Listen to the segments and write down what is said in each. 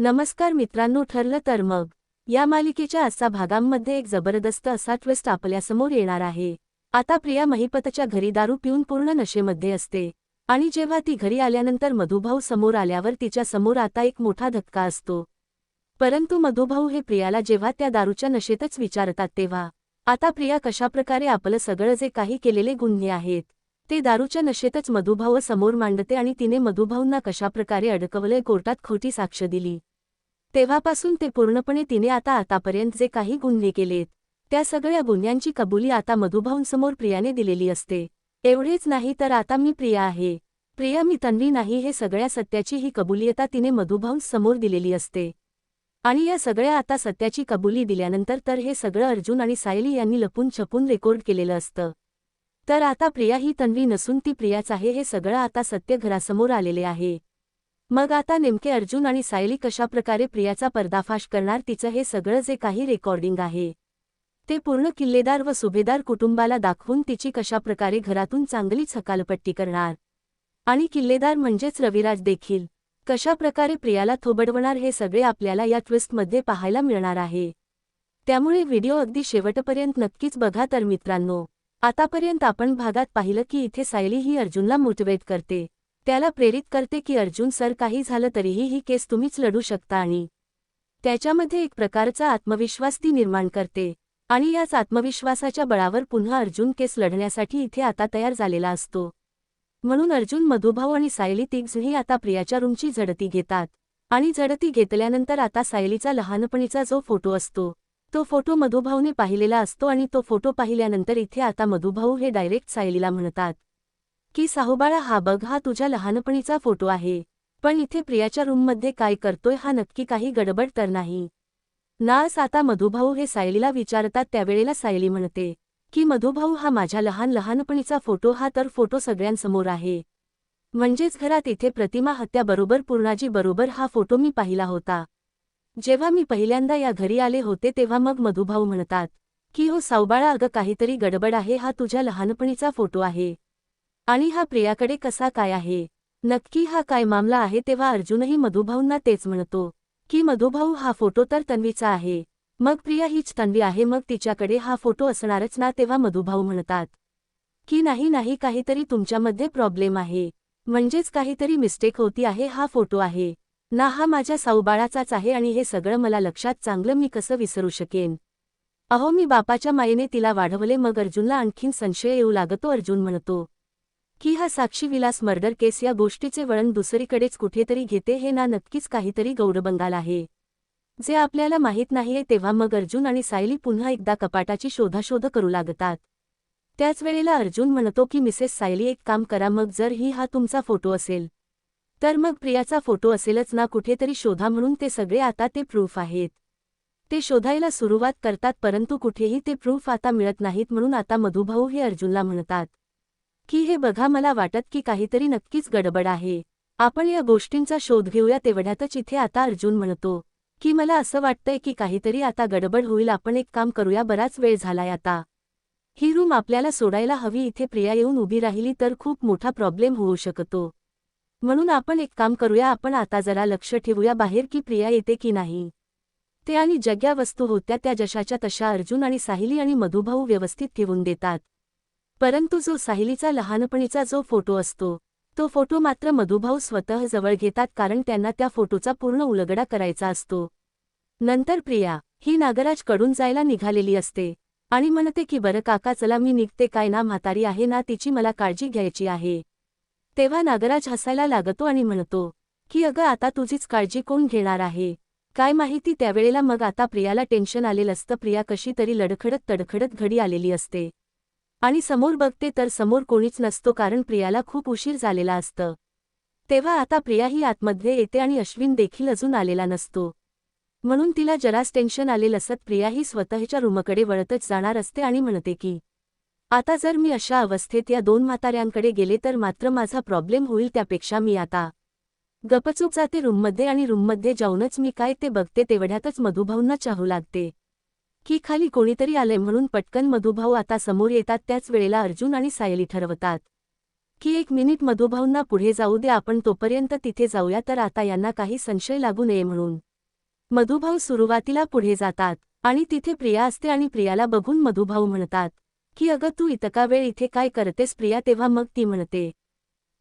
नमस्कार मित्रांनो ठरलं तर मग. या मालिकेच्या असा भागांमध्ये एक जबरदस्त असा ट्विस्ट आपल्यासमोर येणार आहे. आता प्रिया महिपतच्या घरी दारू पिऊन पूर्ण नशेमध्ये असते. आणि जेव्हा ती घरी आल्यानंतर मधुभाऊ समोर आल्यावर तिच्या समोर आता एक मोठा धक्का असतो. परंतु मधुभाऊ हे प्रियाला जेव्हा त्या दारूच्या नशेतच विचारतात तेव्हा. आता प्रिया कशाप्रकारे आपलं सगळं जे काही केलेले गुन्हे आहेत ते दारूच्या नशेतच मधुभाऊ समोर मांडते आणि तिने मधुभाऊंना कशाप्रकारे अडकवलंय कोर्टात खोटी साक्ष दिली. तेव्हापासून ते पूर्णपणे तिने आता आतापर्यंत जे काही गुन्हे केलेत त्या सगळ्या गुन्ह्यांची कबुली आता मधुभाऊंसमोर प्रियाने दिलेली असते. एवढेच नाही तर आता मी प्रिया आहे. प्रिया मी तन्वी नाही हे सगळ्या सत्याची ही कबुलीयता तिने मधुभाऊंसमोर दिलेली असते. आणि या सगळ्या आता सत्याची कबुली दिल्यानंतर तर हे सगळं अर्जुन आणि सायली यांनी लपून छपून रेकॉर्ड केलेलं असतं. तर आता प्रिया ही तन्वी नसून ती प्रियाच आहे हे सगळं आता सत्य घरासमोर आलेले आहे. मग आता नेमके अर्जुन आणि सायली कशाप्रकारे प्रियाचा पर्दाफाश करणार तिचं हे सगळं जे काही रेकॉर्डिंग आहे ते पूर्ण किल्लेदार व सुभेदार कुटुंबाला दाखवून तिची कशाप्रकारे घरातून चांगलीच हकालपट्टी करणार आणि किल्लेदार म्हणजेच रविराज देखील कशाप्रकारे प्रियाला थोबडवणार हे सगळे आपल्याला या ट्विस्टमध्ये पाहायला मिळणार आहे. त्यामुळे व्हिडिओ अगदी शेवटपर्यंत नक्कीच बघा तर मित्रांनो. आतापर्यंत आपण भागात पाहिलं की इथे सायली ही अर्जुनला मोटिवेट करते. त्याला प्रेरित करते की अर्जुन सर काही झालं तरीही ही केस तुम्हीच लढू शकता आणि त्याच्यामध्ये एक प्रकारचा आत्मविश्वास ती निर्माण करते आणि याच आत्मविश्वासाच्या बळावर पुन्हा अर्जुन केस लढण्यासाठी इथे आता तयार झालेला असतो. म्हणून अर्जुन मधुभाऊ आणि सायली तिघजही आता प्रियाच्या रूमची झडती घेतात आणि झडती घेतल्यानंतर आता सायलीचा लहानपणीचा जो फोटो असतो तो फोटो मधुभाऊने पाहिलेला असतो आणि तो फोटो पाहिल्यानंतर इथे आता मधुभाऊ हे डायरेक्ट सायलीला म्हणतात. की साहूबाळा हा बघ हा तुझ्या लहानपणीचा फोटो आहे. पण इथे प्रियाच्या रूममध्ये काय करतोय हा नक्की काही गडबड तर नाही. नास आता मधुभाऊ हे सायलीला विचारतात त्यावेळेला सायली म्हणते की मधुभाऊ हा माझ्या लहान लहानपणीचा फोटो हा तर फोटो सगळ्यांसमोर आहे. म्हणजेच घरात इथे प्रतिमा हत्याबरोबर पूर्णाजी बरोबर हा फोटो मी पाहिला होता. जेव्हा मी पहिल्यांदा या घरी आले होते तेव्हा मग मधुभाऊ म्हणतात की हो सावबाळा अगं काहीतरी गडबड आहे हा तुझ्या लहानपणीचा फोटो आहे. आणि हा प्रियाकडे कसा काय आहे? नक्की हा काय मामला आहे तेव्हा अर्जुनही मधुभाऊंना तेच म्हणतो की मधुभाऊ हा फोटो तर तन्वीचा आहे. मग प्रिया हीच तन्वी आहे मग तिच्याकडे हा फोटो असणारच ना तेव्हा मधुभाऊ म्हणतात. की नाही नाही काहीतरी तुमच्यामध्ये प्रॉब्लेम आहे. म्हणजेच काहीतरी मिस्टेक होती आहे हा फोटो आहे. ना हा माझ्या साऊबाळाचाच आहे आणि हे सगळं मला लक्षात चांगलं मी कसं विसरू शकेन. अहो मी बापाच्या मायेने तिला वाढवले मग अर्जुनला आणखीन संशय येऊ लागतो अर्जुन म्हणतो. की हा साक्षीविलास मर्डर केस या गोष्टीचे वळण दुसरीकडेच कुठेतरी घेते हे ना नक्कीच काहीतरी गौरबंगाल आहे. जे आपल्याला माहीत नाहीये तेव्हा मग अर्जुन आणि सायली पुन्हा एकदा कपाटाची शोधाशोध करू लागतात. त्याच वेळेला अर्जुन म्हणतो की मिसेस सायली एक काम करा मग जर ही हा तुमचा फोटो असेल तर मग प्रियाचा फोटो असेलच ना कुठेतरी शोधा म्हणून ते सगळे आता ते प्रूफ आहेत. ते शोधायला सुरुवात करतात परंतु कुठेही ते प्रूफ आता मिळत नाहीत म्हणून आता मधुभाऊ हे अर्जुनला म्हणतात. की हे बघा मला वाटत की काहीतरी नक्कीच गडबड आहे. आपण या गोष्टींचा शोध घेऊया तेवढ्यातच इथे आता अर्जुन म्हणतो की मला असं वाटतंय की काहीतरी आता गडबड होईल आपण एक काम करूया बराच वेळ झालाय आता. ही रूम आपल्याला सोडायला हवी इथे प्रिया येऊन उभी राहिली तर खूप मोठा प्रॉब्लेम होऊ शकतो. म्हणून आपण एक काम करूया आपण आता जरा लक्ष ठेवूया बाहेर की प्रिया येते की नाही. ते आणि जग्या वस्तू होत्या त्या जशाच्या तशा अर्जुन आणि साहिली आणि मधुभाऊ व्यवस्थित ठेवून देतात. परंतु जो साहिलीचा लहानपणीचा जो फोटो असतो तो फोटो मात्र मधुभाऊ स्वतः जवळ घेतात कारण त्यांना त्या फोटोचा पूर्ण उलगडा करायचा असतो. नंतर प्रिया ही नागराजकडून जायला निघालेली असते. आणि म्हणते की बरं काका चला मी निघते. काय ना म्हातारी आहे ना तिची मला काळजी घ्यायची आहे. तेव्हा नागराज हसायला लागतो आणि म्हणतो की अगं आता तुझीच काळजी कोण घेणार आहे? काय माहिती त्यावेळेला मग आता प्रियाला टेन्शन आलेलं असतं. प्रिया कशी तरी लडखडत तडखडत घडी आलेली असते. आणि समोर बघते तर समोर कोणीच नसतो कारण प्रियाला खूप उशीर झालेला असतं. तेव्हा आता प्रिया ही आतमध्ये येते आणि अश्विन देखील अजून आलेला नसतो. म्हणून तिला जरास टेन्शन आलेलं असत प्रिया ही स्वतःच्या रूमकडे वळतच जाणार असते आणि म्हणते की आता जर मी अशा अवस्थेत या दोन म्हाताऱ्यांकडे गेले तर मात्र माझा प्रॉब्लेम होईल त्यापेक्षा मी आता गपचूप जाते रूममध्ये आणि रूममध्ये जाऊनच मी काय ते बघते तेवढ्यातच मधुभाऊंना चाहू लागते. की खाली कोणीतरी आलंय म्हणून पटकन मधुभाऊ आता समोर येतात त्याच वेळेला अर्जुन आणि सायली ठरवतात की एक मिनिट मधुभाऊंना पुढे जाऊ दे आपण तोपर्यंत तिथे जाऊया तर आता यांना काही संशय लागू नये म्हणून. मधुभाऊ सुरुवातीला पुढे जातात आणि तिथे प्रिया असते आणि प्रियाला बघून मधुभाऊ म्हणतात की अगं तू इतका वेळ इथे काय करतेस प्रिया? तेव्हा मग ती म्हणते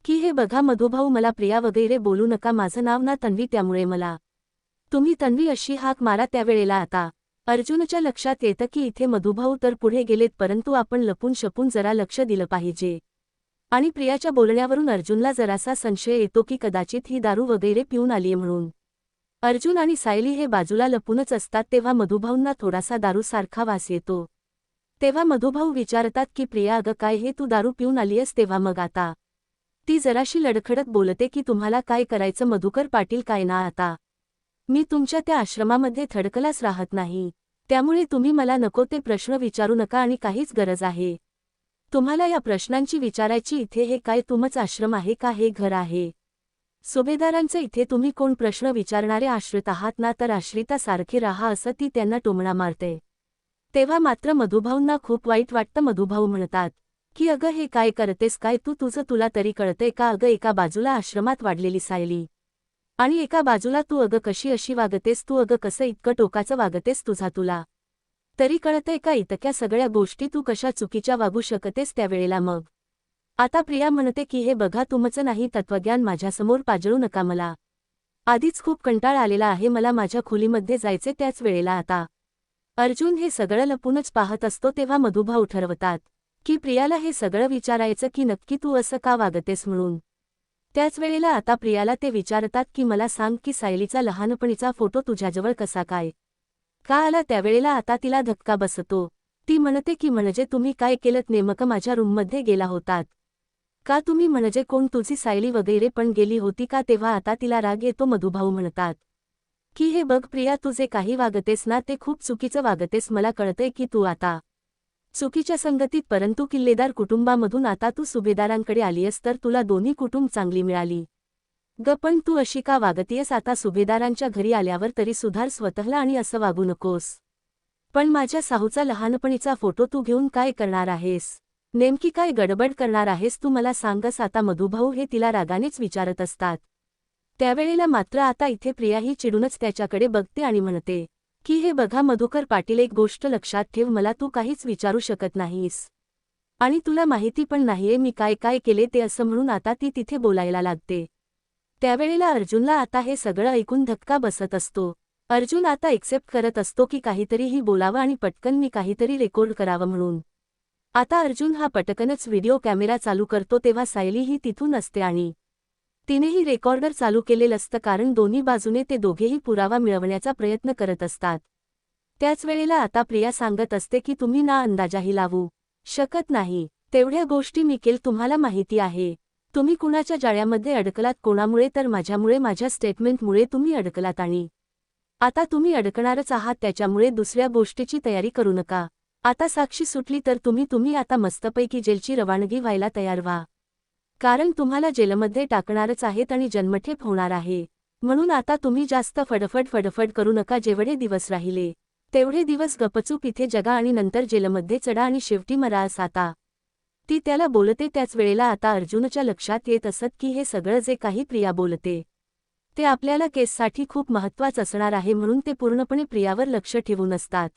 की हे बघा मधुभाऊ मला प्रिया वगैरे बोलू नका माझं नाव ना तन्वी त्यामुळे मला. तुम्ही तन्वी अशी हाक मारा त्यावेळेला आता. अर्जुनच्या लक्षात येतं की इथे मधुभाऊ तर पुढे गेलेत परंतु आपण लपून शपून जरा लक्ष दिलं पाहिजे. आणि प्रियाच्या बोलण्यावरून अर्जुनला जरासा संशय येतो की कदाचित ही दारू वगैरे पिऊन आलीये म्हणून. अर्जुन आणि सायली हे बाजूला लपूनच असतात तेव्हा मधुभाऊंना थोडासा दारूसारखा वास येतो. तेव्हा मधुभाऊ विचारतात की प्रिया अगं काय हे तू दारू पिऊन आलीयस तेव्हा मग आता? ती जराशी लडखडत बोलते की तुम्हाला काय करायचं मधुकर पाटील काय ना आता? मी तुमच्या त्या आश्रमामध्ये थडकलाच राहत नाही. त्यामुळे तुम्ही मला नको ते प्रश्न विचारू नका आणि काहीच गरज आहे. तुम्हाला या प्रश्नांची विचारायची इथे हे काय तुमच आश्रम आहे का हे घर आहे? सुभेदारांचं इथे तुम्ही कोण प्रश्न विचारणारे आश्रित आहात ना तर आश्रितासारखे राहा असं ती त्यांना टोमणा मारते. तेव्हा मात्र मधुभाऊंना खूप वाईट वाटतं मधुभाऊ म्हणतात की अगं हे काय करतेस? काय तू तुझं तुला तरी कळतंय का? अगं एका बाजूला आश्रमात वाढलेली सायली. आणि एका बाजूला तू अगं कशी अशी वागतेस तू अगं कसं इतकं टोकाचं वागतेस तुझा तुला. तरी कळतंय का इतक्या सगळ्या गोष्टी तू कशा चुकीच्या वागू शकतेस त्यावेळेला मग. आता प्रिया म्हणते की हे बघा तुमचं नाही तत्वज्ञान माझ्यासमोर पाजळू नका मला. आधीच खूप कंटाळ आलेला आहे मला माझ्या खोलीमध्ये जायचे त्याच वेळेला आता. अर्जुन हे सगळं लपूनच पाहत असतो तेव्हा मधुभाऊ ठरवतात की प्रियाला हे सगळं विचारायचं की नक्की तू असं का वागतेस म्हणून. त्याच वेळेला आता प्रियाला ते विचारतात की मला सांग की सायलीचा लहानपणीचा फोटो तुझ्याजवळ कसा काय? का आला त्यावेळेला आता तिला धक्का बसतो. ती म्हणते की म्हणजे तुम्ही काय केलं नेमकं माझ्या रूममध्ये गेला होतात. का तुम्ही म्हणजे कोण तुझी सायली वगैरे पण गेली होती का तेव्हा आता तिला राग येतो मधुभाऊ म्हणतात. की हे बघ प्रिया तुझे काही वागतेस ना ते खूप चुकीचं वागतेस मला कळतंय की तू आता चुकीच्या संगतीत परंतु किल्लेदार कुटुंबामधून आता तू सुभेदारांकडे आलीयस तर तुला दोन्ही कुटुंब चांगली मिळाली. ग पण तू अशी का वागतीयस? आता सुभेदारांच्या घरी आल्यावर तरी सुधार स्वतःला आणि असं वागू नकोस. पण माझ्या साहूचा लहानपणीचा फोटो तू घेऊन काय करणार आहेस? नेमकी काय गडबड करणार आहेस? तू मला सांगस आता मधुभाऊ हे तिला रागानेच विचारत असतात. त्यावेळेला मात्र आता इथे प्रियाही चिडूनच त्याच्याकडे बघते आणि म्हणते की हे बघा मधुकर पाटील एक गोष्ट लक्षात ठेव मला तू काहीच विचारू शकत नाहीस. आणि तुला माहिती पण नाहीये मी काय काय केले ते असं म्हणून आता ती तिथे बोलायला लागते. त्यावेळेला अर्जुनला आता हे सगळं ऐकून धक्का बसत असतो. अर्जुन आता एक्सेप्ट करत असतो की काहीतरी ही बोलावं आणि पटकन मी काहीतरी रेकॉर्ड करावं म्हणून. आता अर्जुन हा पटकनच व्हिडिओ कॅमेरा चालू करतो तेव्हा सायली ही तिथून असते आणि तिनेही रेकॉर्डर चालू केलेलं असतं कारण दोन्ही बाजूने ते दोघेही पुरावा मिळवण्याचा प्रयत्न करत असतात. त्याच वेळेला आता प्रिया सांगत असते की तुम्ही ना अंदाजाही लावू शकत नाही. तेवढ्या गोष्टी मिकेल तुम्हाला माहिती आहे. तुम्ही कुणाच्या जाळ्यामध्ये अडकलात कोणामुळे तर माझ्यामुळे माझ्या स्टेटमेंटमुळे तुम्ही अडकलात आणि आता तुम्ही अडकणारच आहात त्याच्यामुळे दुसऱ्या गोष्टीची तयारी करू नका. आता साक्षी सुटली तर तुम्ही तुम्ही आता मस्तपैकी जेलची रवानगी व्हायला तयार व्हा. कारण तुम्हाला जेलमध्ये टाकणारच आहेत आणि जन्मठेप होणार आहे. म्हणून आता तुम्ही जास्त फडफड फडफड करू नका जेवढे दिवस राहिले. तेवढे दिवस गपचूप इथे जगा आणि नंतर जेलमध्ये चढा आणि शेवटी मरास आता ती त्याला बोलते त्याच वेळेला आता अर्जुनच्या लक्षात येत असत की हे सगळं जे काही प्रिया बोलते ते आपल्याला केससाठी खूप महत्वाचं असणार आहे म्हणून ते पूर्णपणे प्रियावर लक्ष ठेवून असतात.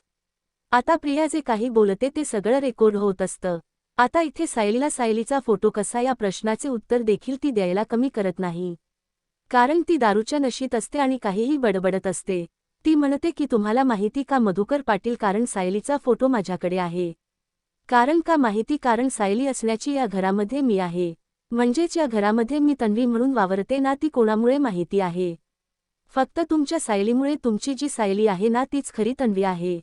आता प्रिया जे काही बोलते ते सगळं रेकॉर्ड होत असतं. आता इथे सायलीला सायलीचा फोटो कसा या प्रश्नाचे उत्तर देखील ती द्यायला कमी करत नाही. कारण ती दारूच्या नशीत असते आणि काहीही बडबडत असते. ती म्हणते की तुम्हाला माहिती का मधुकर पाटील कारण सायलीचा फोटो माझ्याकडे आहे? कारण का माहिती कारण सायली असण्याची या घरामध्ये मी आहे. म्हणजेच या घरामध्ये मी तन्वी म्हणून वावरते ना ती कोणामुळे माहिती आहे? फक्त तुमच्या सायलीमुळे तुमची जी सायली आहे ना तीच खरी तन्वी आहे.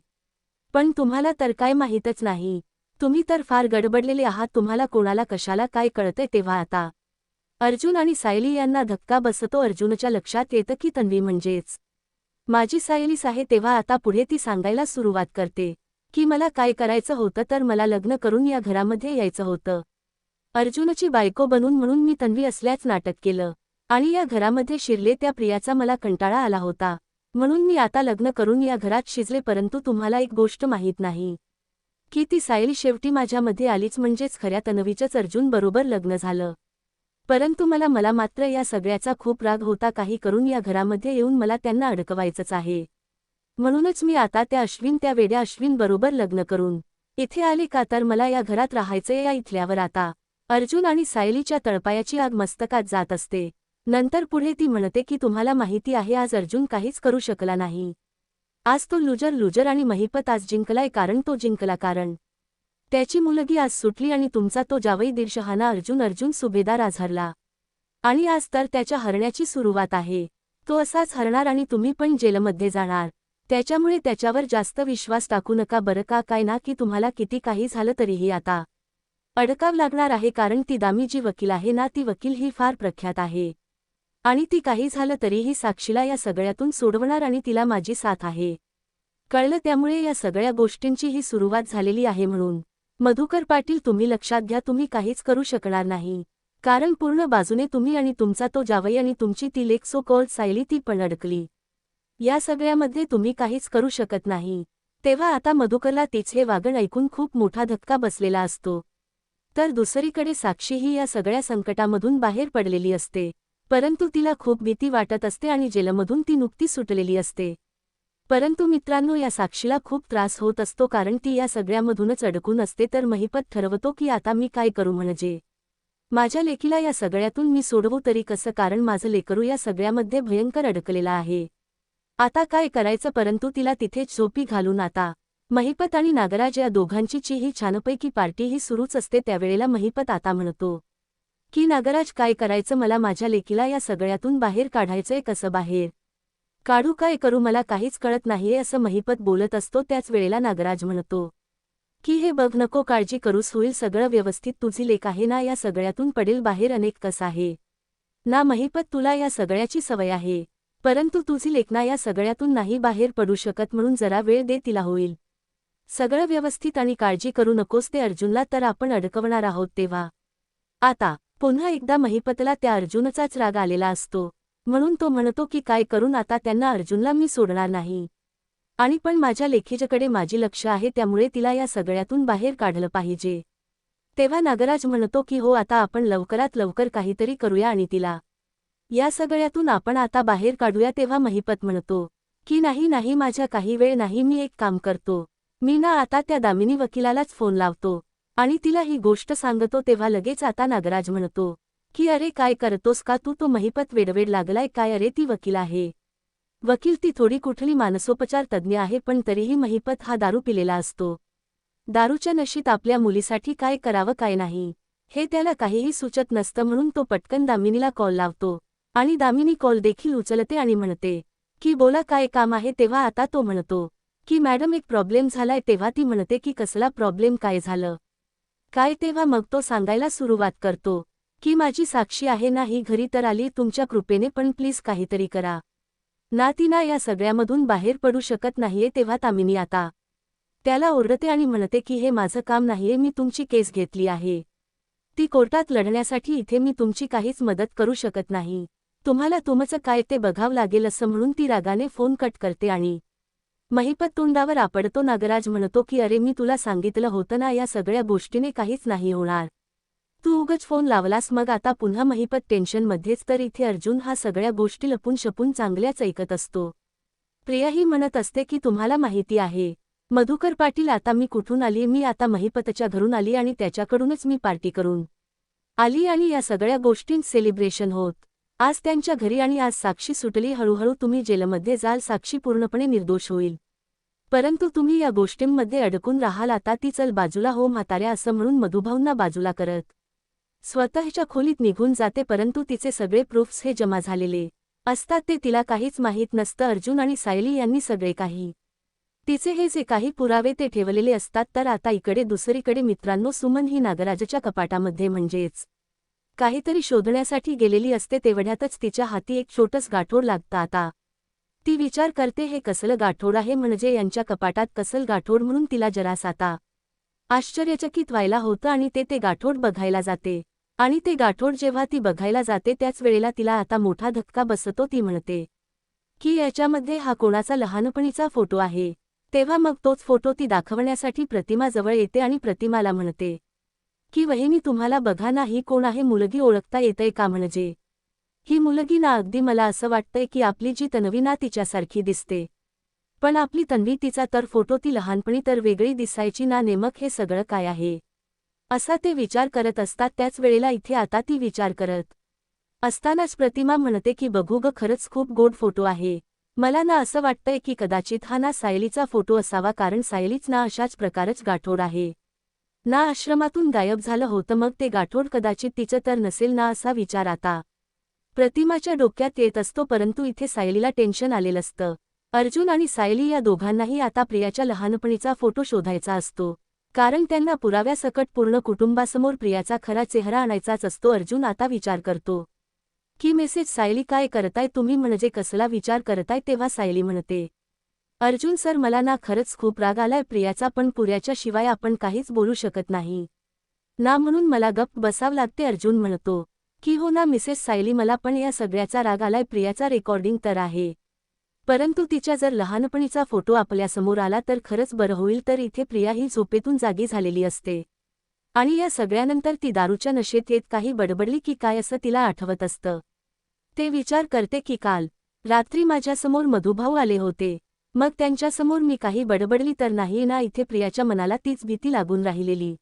पण तुम्हाला तर काय माहीतच नाही. तुम्ही तर फार गडबडलेले आहात तुम्हाला कोणाला कशाला काय कळतंय तेव्हा आता? अर्जुन आणि सायली यांना धक्का बसतो अर्जुनच्या लक्षात येतं की तन्वी म्हणजेच माझी सायलीस आहे तेव्हा आता पुढे ती सांगायला सुरुवात करते की मला काय करायचं होतं तर मला लग्न करून या घरामध्ये यायचं होतं. अर्जुनची बायको बनून म्हणून मी तन्वी असल्याच नाटक केलं आणि या घरामध्ये शिरले त्या प्रियाचा मला कंटाळा आला होता. म्हणून मी आता लग्न करून या घरात शिजले परंतु तुम्हाला एक गोष्ट माहीत नाही. की ती सायली शेवटी माझ्यामध्ये आलीच म्हणजेच खऱ्या तनवीचंच अर्जुन बरोबर लग्न झालं. परंतु मला मला मात्र या सगळ्याचा खूप राग होता काही करून या घरामध्ये येऊन मला त्यांना अडकवायचंच आहे. म्हणूनच मी आता त्या अश्विन त्या वेड्या अश्विन बरोबर लग्न करून इथे आले का तर मला या घरात राहायचंय या इथल्यावर आता. अर्जुन आणि सायलीच्या तळपायाची आग मस्तकात जात असते. नंतर पुढे ती म्हणते की तुम्हाला माहिती आहे आज अर्जुन काहीच करू शकला नाही. आज तो लुजर लुजर आणि महिपत आज जिंकलाय कारण तो जिंकला कारण. त्याची मुलगी आज सुटली आणि तुमचा तो जावई दिलशहाना अर्जुन अर्जुन सुभेदार आज हरला आणि आज तर त्याच्या हरण्याची सुरुवात आहे. तो असाच हरणार आणि तुम्ही पण जेलमध्ये जाणार. त्याच्यामुळे त्याच्यावर जास्त विश्वास टाकू नका बरं का काय ना की तुम्हाला किती काही झालं तरीही आता. अडकाव लागणार आहे कारण ती दामी जी वकील आहे ना ती वकील ही फार प्रख्यात आहे. आणि ती काही झालं तरीही साक्षीला या सगळ्यातून सोडवणार आणि तिला माझी साथ आहे. कळलं त्यामुळे या सगळ्या गोष्टींची ही सुरुवात झालेली आहे म्हणून. मधुकर पाटील तुम्ही लक्षात घ्या तुम्ही काहीच करू शकणार नाही. कारण पूर्ण बाजूने तुम्ही आणि तुमचा तो जावई आणि तुमची ती लेक सो कॉल सायली ती पण अडकली. या सगळ्यामध्ये तुम्ही काहीच करू शकत नाही. तेव्हा आता मधुकरला तिचे हे वागण ऐकून खूप मोठा धक्का बसलेला असतो. तर दुसरीकडे साक्षी ही या सगळ्या संकटामधून बाहेर पडलेली असते. परंतु तिला खूप भीती वाटत असते आणि जेलमधून ती नुकती सुटलेली असते. परंतु मित्रांनो या साक्षीला खूप त्रास होत असतो कारण ती या सगळ्यामधूनच अडकून असते. तर महिपत ठरवतो की आता मी काय करू म्हणजे? माझ्या लेकीला या सगळ्यातून मी सोडवू तरी कसं? कारण माझं लेकरू या सगळ्यामध्ये भयंकर अडकलेला आहे. आता काय करायचं? परंतु तिला तिथेच झोपी घालून आता महिपत आणि नागराज या दोघांचीची ही छानपैकी पार्टीही सुरूच असते. त्यावेळेला महिपत आता म्हणतो की नागराज काय करायचं मला माझ्या लेकीला या सगळ्यातून बाहेर काढायचंय कसं बाहेर? काढू काय करू मला काहीच कळत नाहीये असं महिपत बोलत असतो त्याच वेळेला नागराज म्हणतो. की हे बघ नको काळजी करूस होईल सगळं व्यवस्थित तुझी लेख आहे ना या सगळ्यातून पडेल बाहेर अनेक कस आहे. ना महिपत तुला या सगळ्याची सवय आहे. परंतु तुझी लेखना या सगळ्यातून नाही बाहेर पडू शकत म्हणून जरा वेळ दे तिला होईल. सगळं व्यवस्थित आणि काळजी करू नकोस ते अर्जुनला तर आपण अडकवणार आहोत तेव्हा. आता पुन्हा एकदा महिपतला त्या अर्जुनचाच राग आलेला असतो. म्हणून तो म्हणतो की काय करून आता त्यांना अर्जुनला मी सोडणार नाही. आणि पण माझ्या लेखीच्याकडे माझी लक्ष आहे त्यामुळे तिला या सगळ्यातून बाहेर काढलं पाहिजे. तेव्हा नागराज म्हणतो की हो आता आपण लवकरात लवकर काहीतरी करूया आणि तिला. या सगळ्यातून आपण आता बाहेर काढूया तेव्हा महिपत म्हणतो की नाही नाही माझ्या काही वेळ नाही मी एक काम करतो. मी ना आता त्या दामिनी वकिलालाच फोन लावतो. आणि तिला ही गोष्ट सांगतो तेव्हा लगेच आता नागराज म्हणतो की अरे काय करतोस का तू? तो महिपत वेडवेड लागलाय. काय अरे ती वकील आहे. वकील ती थोडी कुठली मानसोपचार तज्ज्ञ आहे पण तरीही महिपत हा दारू पिलेला असतो. दारूच्या नशीत आपल्या मुलीसाठी काय करावं काय नाही. हे त्याला काहीही सुचत नसतं म्हणून तो पटकन दामिनीला कॉल लावतो आणि दामिनी कॉल देखील उचलते आणि म्हणते की बोला काय काम आहे? तेव्हा आता तो म्हणतो की मॅडम एक प्रॉब्लेम झालाय. तेव्हा ती म्हणते की कसला प्रॉब्लेम? काय झालं? काय तेव्हा मग तो सांगायला सुरुवात करतो की माझी साक्षी आहे ना ही घरी तर आली तुमच्या कृपेने पण प्लीज काहीतरी करा. ना ती ना या सगळ्यामधून बाहेर पडू शकत नाहीये तेव्हा तामिनी आता त्याला ओरडते आणि म्हणते की हे माझं काम नाहीये मी तुमची केस घेतली आहे. ती कोर्टात लढण्यासाठी इथे मी तुमची काहीच मदत करू शकत नाही. तुम्हाला तुमचं काय ते बघावं लागेल असं म्हणून ती रागाने फोन कट करते आणि महिपत तोंडावर आपडतो नागराज म्हणतो की अरे मी तुला सांगितलं होतं ना या सगळ्या गोष्टीने काहीच नाही होणार. तू उगच फोन लावलास मग आता पुन्हा महिपत टेन्शनमध्येच तर इथे अर्जुन हा सगळ्या गोष्टी लपून शपून चांगल्याच ऐकत असतो. प्रियाही म्हणत असते की तुम्हाला माहिती आहे. मधुकर पाटील आता मी कुठून आली मी आता महिपतच्या घरून आली आणि त्याच्याकडूनच मी पार्टी करून आली आणि या सगळ्या गोष्टींत सेलिब्रेशन होत. आज त्यांच्या घरी आणि आज साक्षी सुटली. हळूहळू तुम्ही जेलमध्ये जाल. साक्षी पूर्णपणे निर्दोष होईल. परंतु तुम्ही या गोष्टींमध्ये अडकून राहाल. आता ती चल बाजूला हो म्हाताऱ्या असं म्हणून मधुभाऊंना बाजूला करत स्वतःच्या खोलीत निघून जाते. परंतु तिचे सगळे प्रूफ्स हे जमा झालेले असतात. ते तिला काहीच माहीत नसतं. अर्जुन आणि सायली यांनी सगळे काही तिचे हे जे काही पुरावे ते ठेवलेले असतात. तर आता इकडे दुसरीकडे मित्रांनो सुमन ही नागराजच्या कपाटामध्ये म्हणजेच काहीतरी शोधण्यासाठी गेलेली असते तेवढ्यातच तिच्या हाती एक छोटस गाठोड लागतं आता. ती विचार करते हे कसलं गाठोड आहे? म्हणजे यांच्या कपाटात कसल गाठोड म्हणून तिला जरास आता आश्चर्यचकित व्हायला होतं आणि ते ते गाठोड बघायला जाते. आणि ते गाठोड जेव्हा ती बघायला जाते त्याच वेळेला तिला आता मोठा धक्का बसतो ती म्हणते की याच्यामध्ये हा कोणाचा लहानपणीचा फोटो आहे? तेव्हा मग तोच फोटो ती दाखवण्यासाठी प्रतिमाजवळ येते आणि प्रतिमाला म्हणते की वहिनी तुम्हाला बघा ना ही कोण आहे मुलगी ओळखता येतंय का म्हणजे? ही मुलगी ना अगदी मला असं वाटतंय की आपली जी तन्वी ना तिच्यासारखी दिसते. पण आपली तन्वी तिचा तर फोटो ती लहानपणी तर वेगळी दिसायची ना नेमक हे सगळं काय आहे? असा ते विचार करत असतात त्याच वेळेला इथे आता ती विचार करत असतानाच प्रतिमा म्हणते की बघू ग खरंच खूप गोड फोटो आहे. मला ना असं वाटतंय की कदाचित हा ना सायलीचा फोटो असावा कारण सायलीच ना अशाच प्रकारच गाठोड आहे. ना आश्रमातून गायब झालं होतं मग ते गाठोड कदाचित तिचं तर नसेल ना असा विचार आता. प्रतिमाच्या डोक्यात येत असतो परंतु इथे सायलीला टेन्शन आलेलं असतं. अर्जुन आणि सायली या दोघांनाही आता प्रियाच्या लहानपणीचा फोटो शोधायचा असतो. कारण त्यांना पुराव्यासकट पूर्ण कुटुंबासमोर प्रियाचा खरा चेहरा आणायचाच असतो अर्जुन आता विचार करतो. की मेसेज सायली काय करताय तुम्ही म्हणजे कसला विचार करताय तेव्हा सायली म्हणते. अर्जुन सर मला ना खरंच खूप राग आलाय प्रियाचा पण पुऱ्याच्या शिवाय आपण काहीच बोलू शकत नाही. ना म्हणून मला गप्प बसावं लागते अर्जुन म्हणतो. की हो ना मिसेस सायली मला पण या सगळ्याचा राग आलाय प्रियाचा रेकॉर्डिंग तर आहे. परंतु तिच्या जर लहानपणीचा फोटो आपल्यासमोर आला तर खरंच बरं होईल तर इथे प्रिया ही झोपेतून जागी झालेली असते. आणि या सगळ्यानंतर ती दारूच्या नशेत येत काही बडबडली की काय असं तिला आठवत असतं. ते विचार करते की काल रात्री माझ्यासमोर मधुभाऊ आले होते. मग त्यांच्यासमोर मी काही बडबडली तर नाही ना इथे प्रियाच्या मनाला तीच भीती लागून राहिलेली.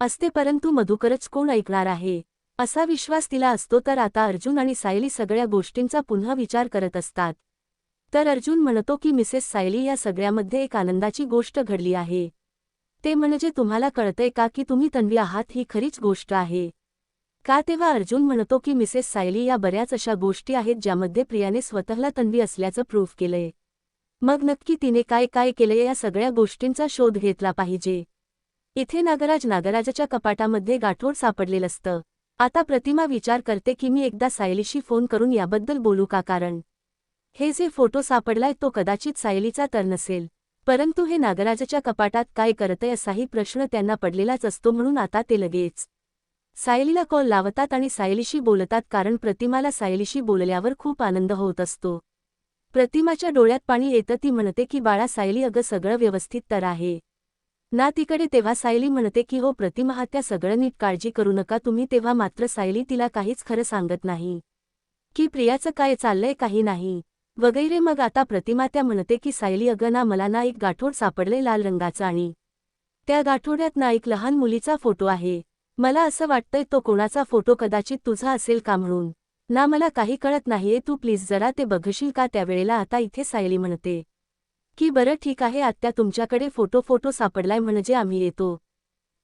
असते परंतु मधुकरच कोण ऐकणार आहे? असा विश्वास तिला असतो तर आता अर्जुन आणि सायली सगळ्या गोष्टींचा पुन्हा विचार करत असतात. तर अर्जुन म्हणतो की मिसेस सायली या सगळ्यामध्ये एक आनंदाची गोष्ट घडली आहे. ते म्हणजे तुम्हाला कळतंय का की तुम्ही तन्वी आहात ही खरीच गोष्ट आहे? का तेव्हा अर्जुन म्हणतो की मिसेस सायली या बऱ्याच अशा गोष्टी आहेत ज्यामध्ये प्रियाने स्वतःला तन्वी असल्याचं प्रूफ केलंय. मग नक्की तिने काय काय केलंय या सगळ्या गोष्टींचा शोध घेतला पाहिजे. इथे नागराज नागराजाच्या कपाटामध्ये गाठोड सापडलेलं असतं. आता प्रतिमा विचार करते की मी एकदा सायलीशी फोन करून याबद्दल बोलू का कारण? हे जे फोटो सापडलाय तो कदाचित सायलीचा तर नसेल. परंतु हे नागराजाच्या कपाटात काय करतय असाही प्रश्न त्यांना पडलेलाच असतो म्हणून आता ते लगेच सायलीला कॉल लावतात आणि सायलीशी बोलतात कारण प्रतिमाला सायलीशी बोलल्यावर खूप आनंद होत असतो. प्रतिमाच्या डोळ्यात पाणी येतं ती म्हणते की बाळा सायली अगं सगळं व्यवस्थित तर आहे. ना तिकडे तेव्हा सायली म्हणते की हो प्रतिमा त्या सगळं नीट काळजी करू नका तुम्ही तेव्हा मात्र सायली तिला काहीच खरं सांगत नाही. की प्रियाचं काय चाललंय काही नाही. वगैरे मग आता प्रतिमा त्या म्हणते की सायली अगं ना मला ना एक गाठोड सापडले लाल रंगाचा आणि त्या गाठोड्यात ना एक लहान मुलीचा फोटो आहे. मला असं वाटतंय तो कोणाचा फोटो कदाचित तुझा असेल का म्हणून. ना मला काही कळत नाहीये तू प्लीज जरा ते बघशील का? त्यावेळेला आता इथे सायली म्हणते. की बरं ठीक आहे आत्या तुमच्याकडे फोटो फोटो सापडलाय म्हणजे आम्ही येतो.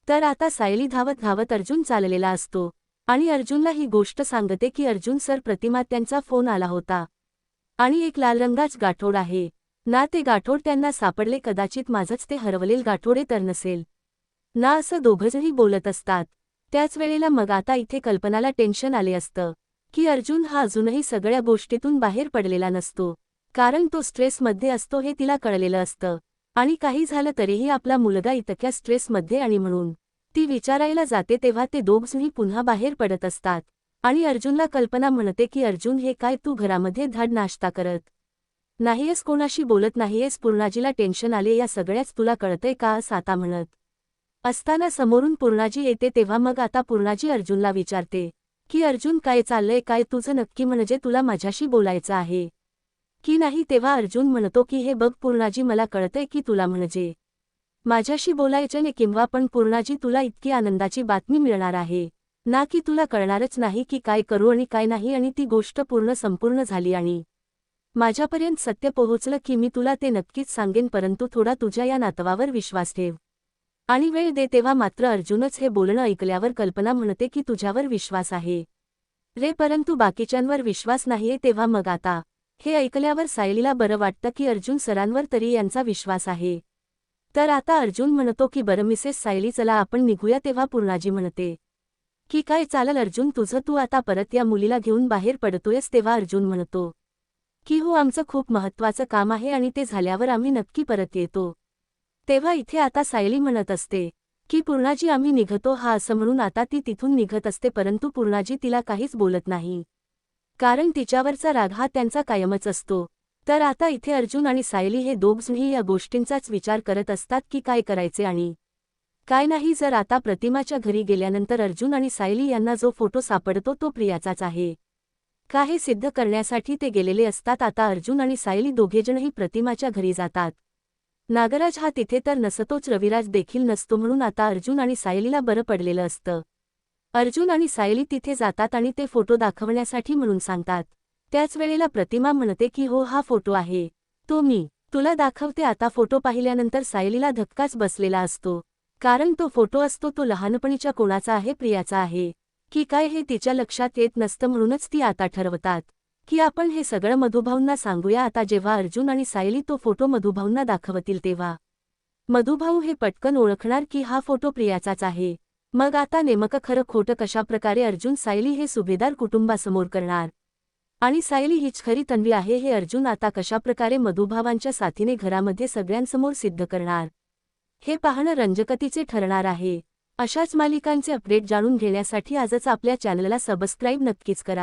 तर आता सायली धावत धावत अर्जुन चाललेला असतो. आणि अर्जुनला ही गोष्ट सांगते की अर्जुन सर प्रतिमा त्यांचा फोन आला होता. आणि एक लाल रंगाच गाठोड आहे. ना ते गाठोड त्यांना सापडले कदाचित माझंच ते हरवलेल गाठोडे तर नसेल. ना असं दोघंजही बोलत असतात. त्याच वेळेला मग आता इथे कल्पनाला टेन्शन आले असतं. की अर्जुन हा अजूनही सगळ्या गोष्टीतून बाहेर पडलेला नसतो. कारण तो स्ट्रेसमध्ये असतो हे तिला कळलेलं असतं. आणि काही झालं तरीही आपला मुलगा इतक्या स्ट्रेसमध्ये आणि म्हणून. ती विचारायला जाते तेव्हा ते दोघजणी पुन्हा बाहेर पडत असतात. आणि अर्जुनला कल्पना म्हणते की अर्जुन हे काय तू घरामध्ये धाड नाश्ता करत. नाहीयेस कोणाशी बोलत नाहीयेस पूर्णाजीला टेन्शन आले या सगळ्याच तुला कळतंय का साता म्हणत. असताना समोरून पूर्णाजी येते तेव्हा मग आता पूर्णाजी अर्जुनला विचारते. की अर्जुन काय चाललंय काय तुझं नक्की म्हणजे तुला माझ्याशी बोलायचं आहे? की नाही तेव्हा अर्जुन म्हणतो की हे बघ पूर्णाजी मला कळतंय की तुला म्हणजे माझ्याशी बोलायचं ने किंवा पण पूर्णाजी तुला इतकी आनंदाची बातमी मिळणार आहे. ना की तुला कळणारच नाही की काय करू आणि काय नाही आणि ती गोष्ट पूर्ण संपूर्ण झाली आणि माझ्यापर्यंत सत्य पोहोचलं की मी तुला ते नक्कीच सांगेन परंतु थोडा तुझ्या या नातवावर विश्वास ठेव. आणि वेळ दे तेव्हा मात्र अर्जुनच हे बोलणं ऐकल्यावर कल्पना म्हणते की तुझ्यावर विश्वास आहे. रे परंतु बाकीच्यांवर विश्वास नाहीये तेव्हा मग आता. हे ऐकल्यावर सायलीला बरं वाटतं की अर्जुन सरांवर तरी यांचा विश्वास आहे. तर आता अर्जुन म्हणतो की बरं मिसेस सायली चला आपण निघूया तेव्हा पूर्णाजी म्हणते. की काय चालल अर्जुन तुझं तू आता परत या मुलीला घेऊन बाहेर पडतोयस तेव्हा अर्जुन म्हणतो. की हो आमचं खूप महत्वाचं काम आहे आणि ते झाल्यावर आम्ही नक्की परत येतो. तेव्हा इथे आता सायली म्हणत असते की पूर्णाजी आम्ही निघतो हा असं म्हणून आता ती तिथून निघत असते परंतु पूर्णाजी तिला काहीच बोलत नाही. कारण तिच्यावरचा राग हा त्यांचा कायमच असतो. तर आता इथे अर्जुन आणि सायली हे दोघजणी या गोष्टींचाच विचार करत असतात की काय करायचे आणि काय नाही जर आता प्रतिमाच्या घरी गेल्यानंतर अर्जुन आणि सायली यांना जो फोटो सापडतो तो प्रियाचाच आहे. का हे सिद्ध करण्यासाठी ते गेलेले असतात आता अर्जुन आणि सायली दोघेजणही प्रतिमाच्या घरी जातात. नागराज हा तिथे तर नसतोच रविराज देखील नसतो म्हणून आता अर्जुन आणि सायलीला बरं पडलेलं असतं. अर्जुन आणि सायली तिथे जातात आणि ते फोटो दाखवण्यासाठी म्हणून सांगतात. त्याच वेळेला प्रतिमा म्हणते की हो हा फोटो आहे. तो मी. तुला दाखवते. आता फोटो पाहिल्यानंतर सायलीला धक्काच बसलेला असतो. कारण तो फोटो असतो तो लहानपणीच्या कोणाचा आहे प्रियाचा आहे. की काय हे तिच्या लक्षात येत नसतं म्हणूनच ती आता ठरवतात. की आपण हे सगळं मधुभाऊंना सांगूया आता जेव्हा अर्जुन आणि सायली तो फोटो मधुभाऊंना दाखवतील तेव्हा. मधुभाऊ हे पटकन ओळखणार की हा फोटो प्रियाचाच आहे. मग आता नेमकं खरं खोटं कशाप्रकारे अर्जुन सायली हे सुभेदार कुटुंबासमोर करणार? आणि सायली हीच खरी तन्वी आहे हे अर्जुन आता कशाप्रकारे मधुभावांच्या साथीने घरामध्ये सगळ्यांसमोर सिद्ध करणार? हे पाहणं रंजकतीचे ठरणार आहे. अशाच मालिकांचे अपडेट जाणून घेण्यासाठी आजच आपल्या चॅनलला सबस्क्राईब नक्कीच करा.